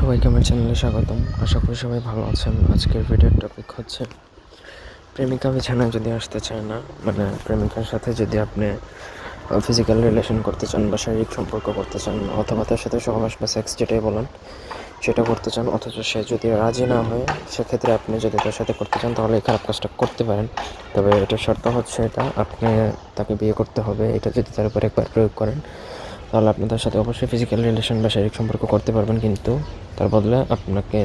সবাইকে আমার চ্যানেলে স্বাগতম। আশা করি সবাই ভালো আছেন। আজকের ভিডিওর টপিক হচ্ছে প্রেমিকা বিছানায় যদি আসতে চায় না মানে প্রেমিকার সাথে যদি আপনি ফিজিক্যাল রিলেশন করতে চান বা শারীরিক সম্পর্ক করতে চান, অথবা তার সাথে সহবাস বা সেক্স যেটাই বলেন, সেটা করতে চান, অথচ সে যদি রাজি না হয়, সেক্ষেত্রে আপনি যদি তার সাথে করতে চান, তাহলে এই খারাপ কাজটা করতে পারেন। তবে এটার শর্ত হচ্ছে এটা, আপনি তাকে বিয়ে করতে হবে, এটা যদি তার উপর একবার প্রয়োগ করেন তাহলে আপনি তার সাথে অবশ্যই ফিজিক্যাল রিলেশন বা শারীরিক সম্পর্ক করতে পারবেন কিন্তু তার বদলে আপনাকে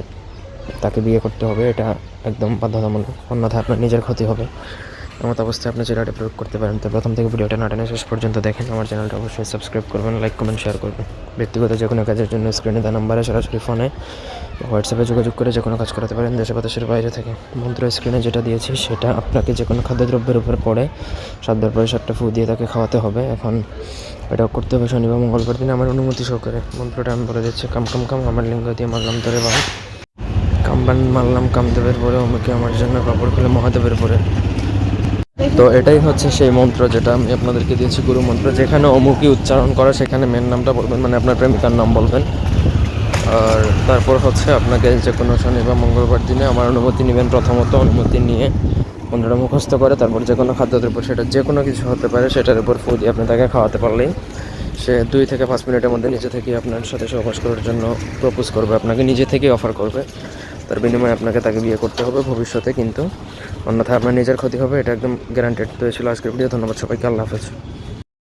তাকে বিয়ে করতে হবে, এটা একদম বাধ্যতামূলক। অন্যথা আপনার নিজের ক্ষতি হবে। এমত অবস্থায় আপনি যেটা প্রয়োগ করতে পারেন, তো প্রথম থেকে ভিডিওটা না টেনে শেষ পর্যন্ত দেখেন। আমার চ্যানেলটা অবশ্যই সাবস্ক্রাইব করবেন লাইক কমেন্ট শেয়ার করবেন। ব্যক্তিগত যে কোনো কাজের জন্য স্ক্রিনে দেওয়া নাম্বারে সরাসরি ফোনে হোয়াটসঅ্যাপে যোগাযোগ করে যে কোনো কাজ করাতে পারেন, দেশে বা দেশের বাইরে থেকে। মন্ত্র স্ক্রিনে যেটা দিয়েছি, সেটা আপনাকে যে কোনো খাদ্যদ্রব্যের উপর পড়ে, সাতবার পরে সাতটা ফু দিয়ে তাকে খাওয়াতে হবে। এখন এটা করতে হবে শনিবার, মঙ্গলবার দিন আমার অনুমতি সহকারে। মন্ত্রটা আমি বলে দিচ্ছি, কাম কাম কাম, আমার লিঙ্গ দিয়ে মারলাম ধরে বাবা। কামবান মারলাম কামদেবের পরে অমুকে আমার জন্য কাপড় খুলে মহাদেবের পরে। তো এটাই হচ্ছে সেই মন্ত্র যেটা আমি আপনাদেরকে দিয়েছি গুরু মন্ত্র। যেখানে অমুকি উচ্চারণ করা, সেখানে মেন নামটা বলবেন মানে আপনার প্রেমিকার নাম বলবেন। আর তারপর হচ্ছে আপনাকে যে কোনো শনি বা মঙ্গলবার দিনে আমার অনুমতি নেবেন প্রথমত। অনুমতি নিয়ে মন্ত্রটা মুখস্থ করে, তারপর যে কোনো খাদ্যের উপর সেটা যে কোনো কিছু হতে পারে, সেটার উপর ফু দিয়ে আপনি তাকে খাওয়াতে পারলেই সে দুই থেকে পাঁচ মিনিটের মধ্যে নিজে থেকেই আপনার সাথে সহবাস করার জন্য প্রপোজ করবে, আপনাকে নিজে থেকেই অফার করবে। তার বিনিময়ে আপনাকে তাকে বিয়ে করতে হবে ভবিষ্যতে, কিন্তু অন্যথা আপনার নিজের ক্ষতি হবে, এটা একদম গ্যারান্টেড তো ছিল আজকের ভিডিও ধন্যবাদ সবাইকে, আল্লাহ হাফেজ।